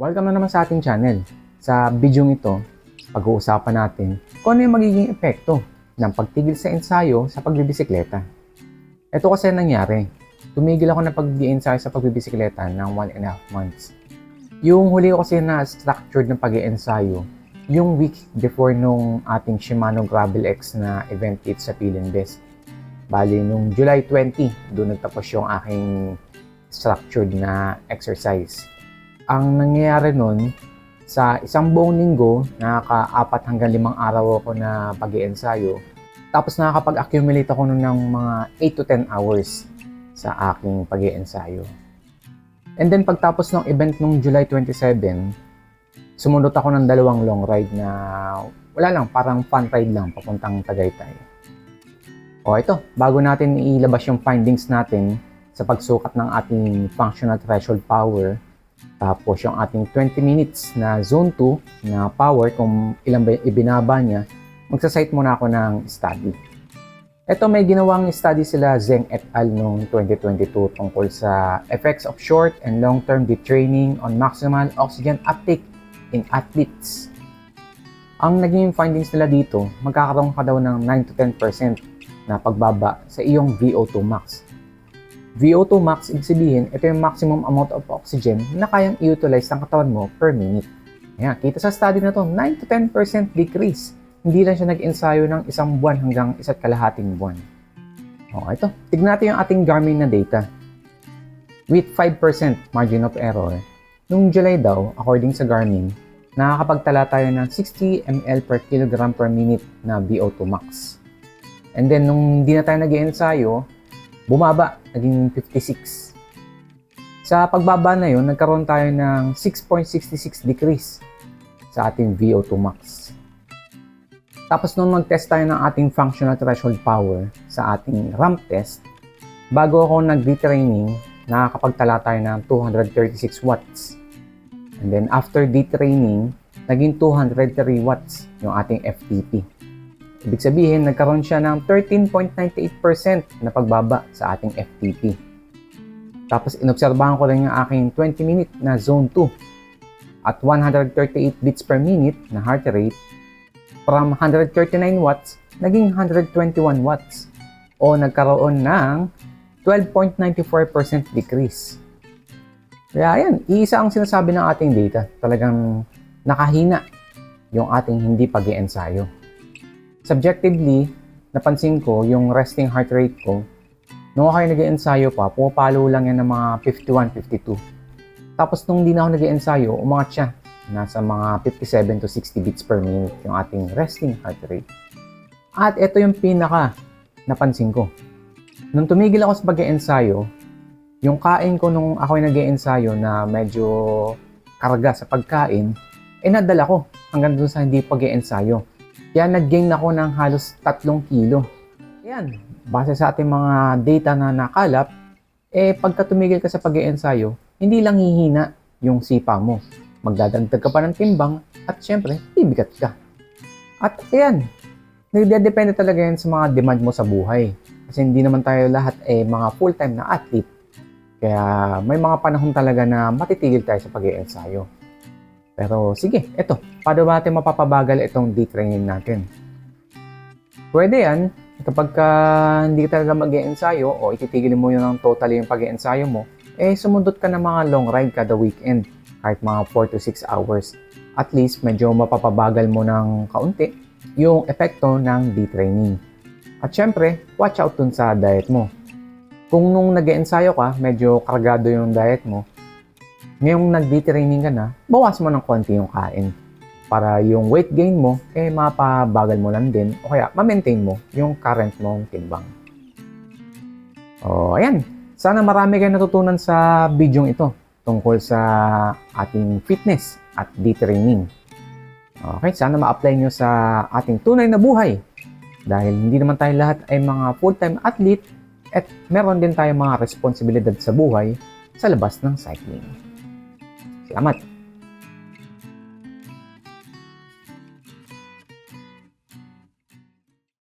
Welcome na naman sa ating channel. Sa video ito, pag-uusapan natin kung ano yung magiging epekto ng pagtigil sa ensayo sa pagbibisikleta. Ito kasi ang nangyari. Tumigil ako ng pag-ensayo sa pagbibisikleta ng one and a half months. Yung huli ko kasi na structured ng pag-ensayo, yung week before nung ating Shimano Gravel X na event dito sa Pilinbest. Bali, nung July 20, doon nagtapos yung aking structured na exercise. Ang nangyayari nun, sa isang buong linggo, nakaka-apat hanggang limang araw ako na pag ensayo Tapos nakakapag-accumulate ako nun ng mga 8 to 10 hours sa aking pag ensayo And then pagtapos ng event nung July 27, sumunod ako ng dalawang long ride na wala lang, parang fun ride lang papuntang Tagaytay. O ito, bago natin ilabas yung findings natin sa pagsukat ng ating functional threshold power, tapos yung ating 20 minutes na zone 2 na power, kung ilan ba ibinaba niya, magsasite muna ako ng study. Ito may ginawang study sila Zeng et al. noong 2022 tungkol sa effects of short and long-term detraining on maximal oxygen uptake in athletes. Ang naging findings nila dito, magkakaroon ka daw ng 9 to 10% na pagbaba sa iyong VO2 max. VO2 max, ibig sabihin, ito yung maximum amount of oxygen na kayang i-utilize ng katawan mo per minute. Ayan, kita sa study na to, 9 to 10% decrease. Hindi lang siya nag-ensayo ng isang buwan hanggang isa't kalahating buwan. O, ito. Tignan natin yung ating Garmin na data. With 5% margin of error, nung July daw, according sa Garmin, nakakapagtala tayo ng 60 ml per kilogram per minute na VO2 max. And then, nung hindi na tayo nag ensayo bumaba, naging 56. Sa pagbaba na yun, nagkaroon tayo ng 6.66 decrease sa ating VO2 max. Tapos nung mag-test tayo ng ating functional threshold power sa ating ramp test, bago ako nag-detraining, nakakapagtala tayo ng 236 watts. And then after detraining, naging 203 watts yung ating FTP. Ibig sabihin, nagkaroon siya ng 13.98% na pagbaba sa ating FTP. Tapos inobserbahan ko lang yung aking 20 minute na zone 2 at 138 beats per minute na heart rate from 139 watts naging 121 watts o nagkaroon ng 12.94% decrease. Kaya yan, iisa ang sinasabi ng ating data. Talagang nakahina yung ating hindi pag ensayo Subjectively, napansin ko yung resting heart rate ko, nung ako nag ensayo pa, pumapalo lang yan ng mga 51, 52. Tapos nung di na ako nag ensayo umangat siya. Nasa mga 57 to 60 beats per minute yung ating resting heart rate. At ito yung pinaka napansin ko. Nung tumigil ako sa pag-ensayo, yung kain ko nung ako nag ensayo na medyo karga sa pagkain, eh nadala ko hanggang dun sa hindi pag-ensayo. Kaya nag-gain ako ng halos 3 kilo. Yan, base sa ating mga data na nakalap, eh pagka tumigil ka sa pag ensayo hindi lang hihina yung sipa mo. Magdadagdag ka pa ng timbang at syempre, bibigat ka. At ayan, nagdedepende talaga yan sa mga demand mo sa buhay. Kasi hindi naman tayo lahat eh mga full-time na athlete. Kaya may mga panahon talaga na matitigil tayo sa pag ensayo pero sige, eto, paano natin mapapabagal itong detraining natin? Pwede yan, kapag ka hindi talaga mag ensayo o ititigil mo yun ng totally yung pag ensayo mo, eh sumundot ka ng mga long ride kada weekend, kahit mga 4 to 6 hours. At least, medyo mapapabagal mo ng kaunti yung epekto ng detraining. At syempre, watch out dun sa diet mo. Kung nung nag ensayo ka, medyo kargado yung diet mo, ngayong nag-training ka na, bawas mo ng konti yung kain. Para yung weight gain mo, eh mapabagal mo lang din o kaya ma-maintain mo yung current mong timbang. O, ayan. Sana marami kayo natutunan sa video ito tungkol sa ating fitness at detraining. Okay, sana ma-apply nyo sa ating tunay na buhay. Dahil hindi naman tayo lahat ay mga full-time athlete at meron din tayong mga responsibilidad sa buhay sa labas ng cycling. Selamat.